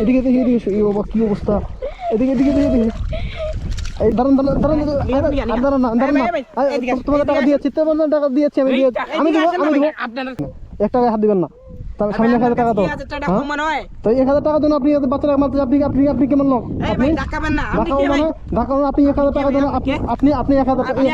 এদিকে দেখি এদিকে এসো। এই বাবা কি অবস্থা? এদিকে এদিকে এই দাঁড়ান দাঁড়ান দাঁড়ান দাঁড়ান, না দাঁড়ান তোমাকে টাকা দিয়েছি তোমার টাকা দিয়েছি আমি আমি দেবো আমি দেবো। এক টাকায় হাত দিবেন না। তার সামনে এক হাজার টাকা টাকা হ্যাঁ? কমান তো এক হাজার টাকার জন্য আপনি এত বাচ্চারা মারতে আপনি আপনি আপনি কেমন লোক? আপনি ভাই ডাকাবেন না। আপনি ঢাকা কে ভাই? মানে মানে আপনি এক হাজার টাকার জন্য আপনি আপনি আপনি এক হাজার টাকা আপনি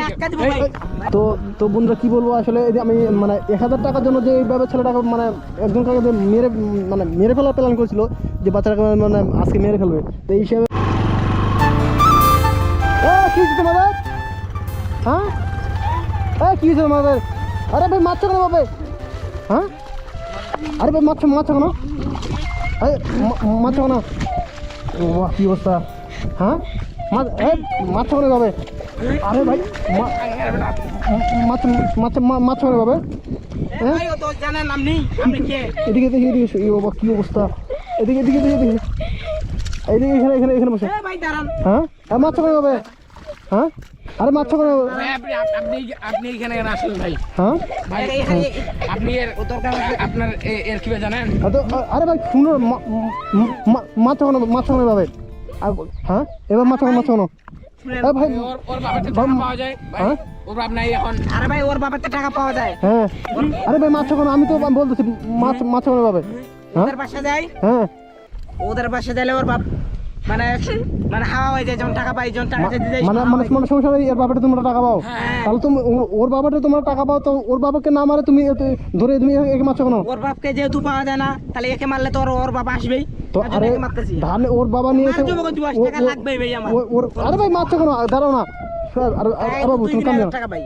তো তো বন্ধুরা কি বলব আসলে আমি মানে এক হাজার টাকার জন্য যে এইভাবে ছেলেটাকে মানে একজন কাকে মেরে মানে মেরে ফেলার প্ল্যান করেছিল যে বাচ্চাটাকে মানে আজকে মেরে ফেলবে। তো এই হিসাবে কি হয়েছে তোমাদের? হ্যাঁ? কি হয়েছে তোমাদের? আরে ভাই মারছো কেন বাবা হ্যাঁ? আরে ভাই মাছ মারছো কেন? আরে মা- মারছো কেন? বাহ কি অবস্থা? হ্যাঁ? মাছ এ মারছো কেন বাবা আরে ভাই মাছ মাছ মাছ কেন এই কে? এদিকে দেখি এদিকে। এই বাবা কি অবস্থা? এদিকে এদিকে এদিকে এদিকে এদিকে এখানে এখানে এখানে বসে। এই হ্যাঁ? মাছ কেন বাবা হ্যাঁ? আরে মাছ কেন আপনি আপনি এখানে কেন আসলেন ভাই। হ্যাঁ? ভাই আপনি এর আপনার এ- এর কি জানেন? আরে ভাই শুনো মা- মা- মা- মাছ কেন মাছ কেন বাবা হ্যাঁ? এবার মাছ কেন মাছ কেন। শুনেন, ভাই ওর ওর বাবার টাকা পাওয়া যায়। ভাই হ্যাঁ? ওর বাপ নাই এখন। আরে ভাই ওর বাবার তো টাকা পাওয়া যায়। হ্যাঁ। আরে ভাই মাছ কেন আমি তো বলতেছি মাছ মাছ কেন বাবা হ্যাঁ? ওদের বাসা যায়? হ্যাঁ। ওদের বাসা দিলে ওর বাপ মানে মানে হাওয়া হয়ে যায় যেমন টাকা পাই যেমন টাকা দিতে যাই মানে মানে সংসারে এর বাবাটা তোমরা টাকা পাও। হ্যাঁ। তাহলে তুমি ওর বাবাটা তোমরা টাকা পাও তো ওর বাবাকে না মারে তুমি ধরে তুমি একে মারছো কেন? ওর বাপকে যেহেতু পাওয়া যায় না তাহলে একে মারলে তো ওর বাবা আসবেই। তো আরে একে ওর বাবা নিয়ে আরে ভাই মারছো কেন? দাঁড়াও না।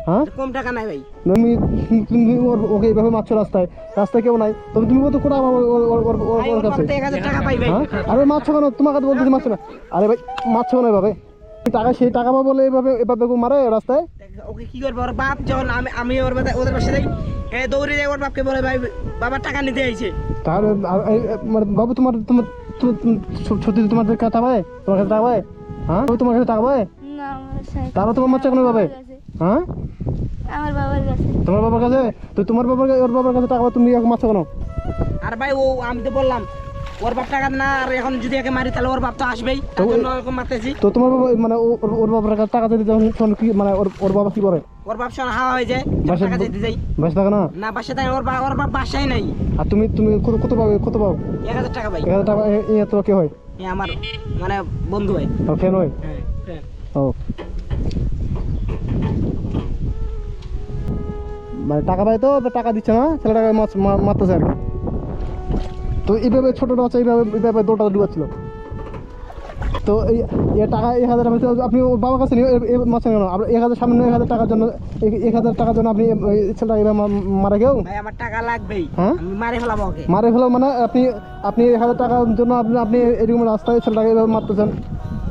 হ্যাঁ? কম টাকা নাই ভাই। তুমি তুমি ওকে এইভাবে মারছো রাস্তায়? রাস্তায় কেউ নাই। তবে তুমি কত কোটা ওর- ওর- ওর- ওর- ভাই ওর ওর কাছে। বাবা তো এক হাজার টাকা পাই ভাই। হ্যাঁ? আরে মারছো কেন? তোমার কাছে মারছো না। আরে ভাই মারছো কেন এভাবে? টাকা সেই টাকা পাবো বলে এভাবে এভাবে মারে রাস্তায়? ওকে কি করব? ওর বাপ যখন আমি আমি ওর ওদের বাসা যাই এ দৌড়ে যাই ওর বাপকে বলে ভাই টাকা নিতে আইছে। মানে বাবু তোমার তোমার সত্যি তোমার কাছে টাকা পায়? তোমার কাছে টাকা পায়? হ্যাঁ? তোমার কাছে টাকা পায়? তাহলে তোমার মারছো কেন এভাবে হ্যাঁ? আমার বাবার কাছে। তোমার বাবার কাছে? তো তোমার বাবার কাছে ওর বাবার কাছে টাকা তুমি এখন মারছো কেন? আর ভাই ও আমি তো বললাম ওর বাপ টাকা না আর এখন যদি একে মারি তাহলে ওর বাপ তো আসবেই। তার জন্য ওরকম মারতেছি। তো তোমার বাবা মানে ওর- বাবার কাছে টাকা দিতে যখন তখন কি মানে ওর ওর বাবা কি করে? ওর বাপ সব হাওয়া হয়ে যায় টাকা দিতে যাই। বেশ টাকা না? না বাসা তাই ওর বা- ওর বাপ বাসায় নাই। আর তুমি তুমি কত কত পাবে কত পাও? এক হাজার টাকা ভাই। এক হাজার টাকা এ- তো কে হয়? এ আমার মানে বন্ধু হয়। ফ্যান হয়? হ্যাঁ। মানে টাকা পায় তো টাকা দিচ্ছে না ছেলেটাকে মাছ মারতেছে আর কি। তো এইভাবে ছোটো বাচ্চা এইভাবে এইভাবে দৌড়টা ডুবাচ্ছিল। তো এই টাকা এক হাজার আপনি বাবার কাছে নিয়ে মাছ কেন আপনি এক হাজার সামনে এক হাজার টাকার জন্য এক- হাজার টাকার জন্য আপনি ছেলেটা এইভাবে মারা ভাই আমার টাকা লাগবেই। হ্যাঁ? মারি ওকে। মারে ফেলো মানে আপনি আপনি এক হাজার টাকার জন্য আপনি আপনি এরকম রাস্তায় ছেলেটাকে এভাবে মারতেছেন।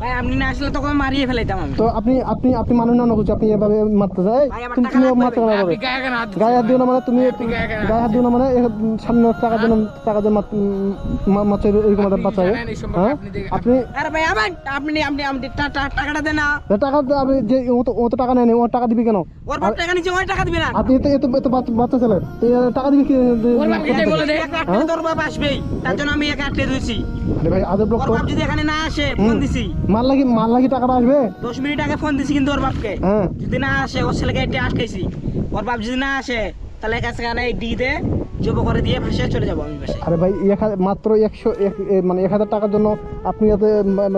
ভাই আপনি না আসলে তোকে মারিয়ে ফেলাইতাম আমি। তো আপনি আপনি আপনি মানুষ না নকুচ আপনি এভাবে মারতেছেন এই, তুমি টাকা তুমি মারতে কেন ভাই, গায়ে হাত দিচ্ছেন? গায়ে হাত দিও না মানে তুমি গায়ে হাত দিও না মানে সামনে এরকম একটা হ্যাঁ? আপনি আরে ভাই আপনি আপনি আপনি টাকাটা দেন না। টাকা তো আপনি যে ও তো ও তো টাকা নেয়নি ও টাকা দিবি কেন? ওর বাপ টাকা নিচে ওই টাকা দিবি না। আপনি তো এত এত বাচ্চা বাচ্চা ছেলে। টাকা দিবি কি ওর বাপ এটাই বলে দেয় তোর বাপ আসবেই তার জন্য আমি একা আটকে দিয়েছি আরে ভাই আদব লোক ওর বাপ যদি এখানে না আসে ফোন দিছি। মাল লাগি মাল লাগি টাকাটা আসবে? দশ মিনিট আগে ফোন দিছি কিন্তু ওর বাপকে। হ্যাঁ। যদি না আসে ওর ছেলেকে এটা আটকাইছি ওর বাপ যদি না আসে তাহলে কাছে কানে ডি দে জব করে দিয়ে ভাসে চলে যাব আমি আরে ভাই এক হাজার মাত্র একশো মানে এক হাজার টাকার জন্য আপনি যাতে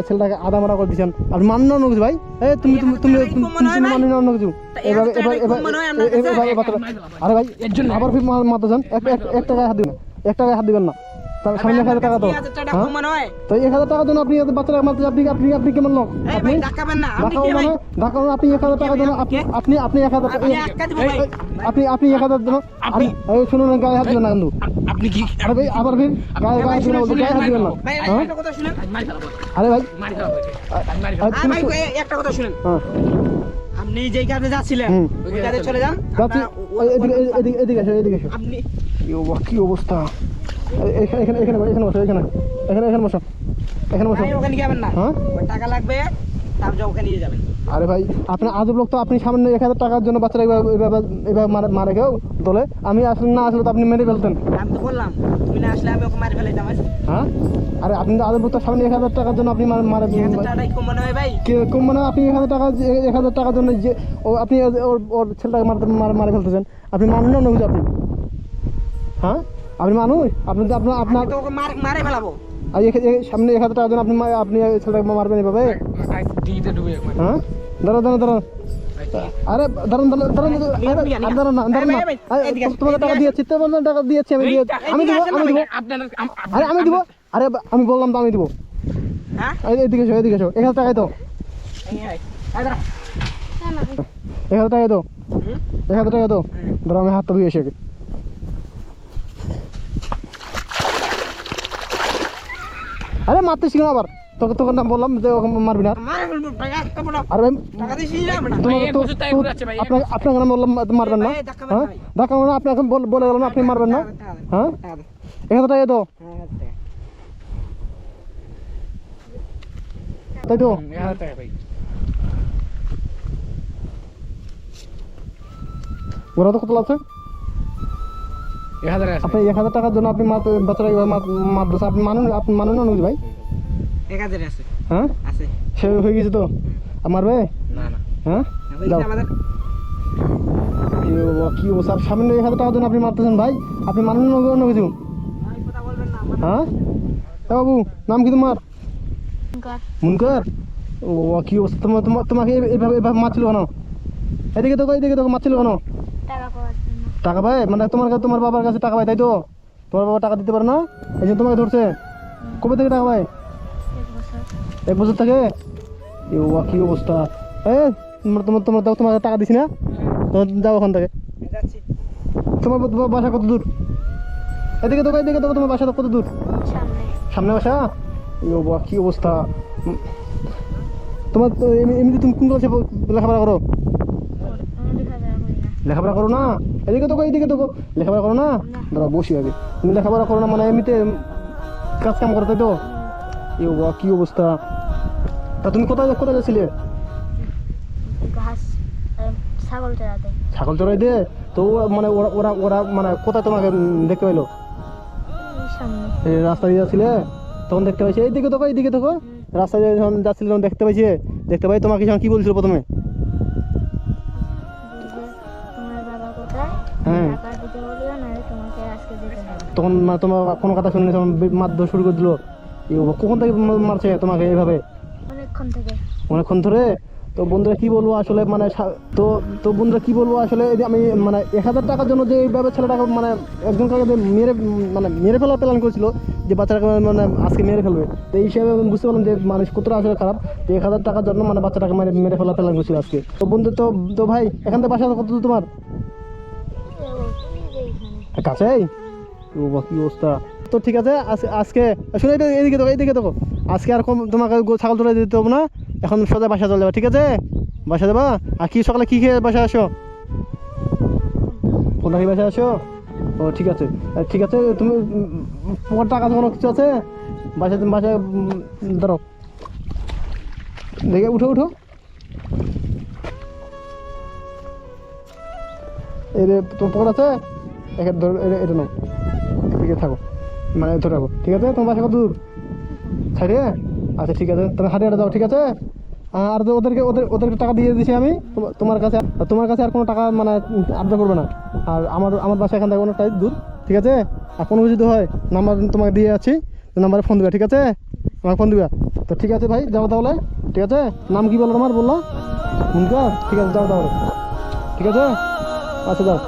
ছেলেটাকে আদা মারা করে দিচ্ছেন আর মান্য অন্য কিছু ভাই। এই তুমি তুমি তুমি তুমি তুমি অন্য কিছু। এবার এবার কম আপনার এ- এ- কাছে? এভাবে বাচ্চাটা- আরে ভাই এর জন্য আবার ফির মারতে যান। এক এক- এক টাকায় হাত দিবেন এক টাকায় হাত দিবেন না। সামনে এক হাজার টাকা টাকা হ্যাঁ? মনে হয় তো এক হাজার টাকার জন্য আপনি বাচ্চারা মারতে আপনি আপনি আপনি কেমন লোক? আপনি ডাকাবেন না। আপনি ঢাকা কে ভাই? ঢাকা আপনি এক হাজার টাকার জন্য আপনি আপনি আপনি এক হাজার আপনি টাকা আপনি আপনি এক হাজার জন্য আপনি এই শুনুন গায়ে হাত দিবেন না কিন্তু। আপনি কি আরে ভাই আবার ফির গায়ে গায়ে দিবেন বলতে, গায়ে হাত দিবেন না। ভাই একটা কথা শুনেন। মারি ফেলাবো। আরে ভাই। মারি ফেলাবো আমি মারি আর ফেলাবো আর তুমি ভাই একটা কথা শুনেন। আপনি যেই কাজে যাচ্ছিলেন ওই কাজে চলে যান যাচ্ছি। আপনার ও- ও- এদিকে এদিকে এদিকে এদিকে আপনি কি অবস্থা? এখানে এখানে এখানে এখানে বসো এখানে। এখানে এখানে বসো। এখানে বসো। ওখানে যাবেন না। হ্যাঁ? টাকা লাগবে তারপর ওখানে নিয়ে যাবেন। আরে ভাই আপনার আজব লোক তো আপনি সামান্য এক হাজার টাকার জন্য বাচ্চারা এভাবে এভাবে মারে কেউ? দলে? আমি আসলে না আসলে তো আপনি মেরে ফেলতেন। আমি তো বললাম তুমি না না আসলে আমি ওকে মারি ফেলাইতাম হ্যাঁ? আরে আপনি তো আদের তো সামনে এক হাজার টাকার জন্য আপনি মার কম মনে হয় ভাই। কে- কম মানে আপনি এক হাজার টাকা এক হাজার টাকার জন্য যে ও আপনি ওর- ওর ছেলেটাকে মারতে মার- মারে ফেলতেছেন। আপনি মানুষ না আপনি। হ্যাঁ? আপনি মানুষ আপনি তো আপনার আপনার আমি তো ওকে মার মারে ফেলাবো। আর সামনে এক হাজার জন্য আপনি আপনি এই ছেলেটাকে মারবেন এভাবে? হ্যাঁ? দাঁড়ান দাঁড়ান দাঁড়ান। আরে দাঁড়ান দাঁড়ান দাঁড়ান আর দাঁড়ান না না। তোমাকে টাকা দিয়েছি টাকা দিয়েছি আমি আমি দিব আমি দিব। আপনার আরে আমি দিব আরে আমি বললাম তো আমি দিব। হ্যাঁ? এই এদিকে এসো এদিকে এসো এক হাজার টাকাই তো দাঁড়া। এক হাজার টাকাই তো? এক হাজার টাকা তো ধরো আমি হাতটা ধুয়ে এসে আরে মারতে শিখো না আবার? তোকে তোকে নাম বললাম যে ওকে মারবি না। আর ভাই না। তোমাকে তো আপনাকে আপনাকে নাম বললাম মারবেন না? হ্যাঁ? মারবেন না, আপনাকে বল- বলে গেলাম আপনি মারবেন না? হ্যাঁ? হাজার টাকা তো। হ্যাঁ, তাই তো? ওরা তো কত লাগছে আছে? আপনি এক হাজার টাকার জন্য আপনি বাচ্চারা এভাবে মারতেছে আপনি মানুন আপনি মানুন না ভাই? এক হাজার আছে। হ্যাঁ? আছে। সে হয়ে গেছে তো? আর মারবে? না না। হ্যাঁ? কি অবস্থা সামনে এক হাজার টাকার জন্য আপনি মারতেছেন ভাই? আপনি মানুন না কিছু ভাই, কথা বলবেন না হ্যাঁ? এ বাবু নাম কি তোমার? কার মুনকার? ও কি অবস্থা? তোমাকে এই- এইভাবে এইভাবে মারছিল কেন? এদিকে তো এদিকে তো মারছিল কেন? টাকা পায়? মানে তোমার কাছে তোমার বাবার কাছে টাকা পায় তাই তো? তোমার বাবা টাকা দিতে পারে না? এই জন্য তোমাকে ধরছে। কবে থেকে টাকা পায়? এক বছর থেকে? এ বাবা, কি অবস্থা? এ তোমার তোমার তোমার দাও তোমাকে টাকা দিছি না? তোমার যাও ওখান থেকে। তোমার তোমার বাসা কত দূর? এদিকে তো এদিকে তো তোমার বাসা কত দূর? সামনে। বাসা? এ বাবা কি অবস্থা? তোমার তো এমনি- তুমি কোন ক্লাসে লেখাপড়া করো আমি লেখাপড়া করি না লেখাপড়া করো না। এদিকে তো এদিকে তো লেখাপড়া করো না? দাঁড়া বসি আগে। তুমি লেখাপড়া করো না মানে এমনিতে কাজ কাম করো তাই তো? এ বাবা কি অবস্থা? তা তুমি কোথায় কোথায় যাচ্ছিলে? ছাগল চড়াতে। ছাগল চড়াই দে তো মানে ওরা ওরা ওরা মানে কোথায় তোমাকে দেখতে পেল এই রাস্তা দিয়ে যাচ্ছিলে? তখন দেখতে পাইছি এইদিকে তো এইদিকে তো রাস্তা দিয়ে যখন যাচ্ছিলে তখন দেখতে পাইছি। দেখতে পাই তোমাকে যখন কি বলছিল প্রথমে? হ্যাঁ। তখন মানে তোমার কোনো কথা শুনে তখন মারধর শুরু করে দিল। কখন থেকে মারছে তোমাকে এইভাবে? অনেকক্ষণ থেকে। অনেকক্ষণ ধরে? তো বন্ধুরা কি বলব আসলে মানে তো তো বন্ধুরা কি বলব আসলে এই যে আমি মানে এক হাজার টাকার জন্য যে এইভাবে ছেলেটাকে মানে একজন কাকে মেরে মানে মেরে ফেলার প্ল্যান করেছিল যে বাচ্চাটাকে মানে আজকে মেরে ফেলবে তো এই হিসাবে আমি বুঝতে পারলাম যে মানুষ কতটা আসলে খারাপ তো এক হাজার টাকার জন্য মানে বাচ্চাটাকে মেরে মেরে ফেলার প্ল্যান করেছিল আজকে। তো বন্ধু তো তো ভাই এখান থেকে বাসা কত তোমার? কাছেই ও বাবা, কি অবস্থা? তো ঠিক আছে আজ- আজকে শুনে এদিকে দেখো এইদিকে দেখো। আজকে আর কম- তোমাকে ছাগল তোলা দিতে হবে না। এখন সোজা বাসা চলে যাবে ঠিক আছে? বাসা যাবা? আর কি সকালে কি খেয়ে বাসা আসো? ফোন রাখি বাসা আসো? ও ঠিক আছে। ঠিক আছে তুমি তোমার টাকা কোনো কিছু আছে? বাসায় বাসায় ধরো। দেখে উঠো উঠো। এই রে তোমার পকেট আছে? এখানে ধরো এটা- নাও। এদিকে থাকো। মানে ধরে রাখো। ঠিক আছে? তোমার বাসা কত দূর? সাইডে? আচ্ছা ঠিক আছে। তুমি হাটে হাটে যাও, ঠিক আছে? আর ওদেরকে, ওদের, ওদেরকে টাকা দিয়ে দিছি আমি তোমার কাছে তোমার কাছে আর কোনো টাকা মানে আবদার করবে না। আর আমার আমার বাসা এখান থেকে অনেকটাই দূর, ঠিক আছে? আর কোনো কিছু হয় নাম্বার তোমাকে দিয়ে যাচ্ছি নাম্বারে ফোন দিবা, ঠিক আছে? আমাকে ফোন দিবা। তো ঠিক আছে ভাই, যাও তাহলে, ঠিক আছে? নাম কি বলো তোমার? বলল? মুনকা? ঠিক আছে, যাও তাহলে। ঠিক আছে? আচ্ছা যাও।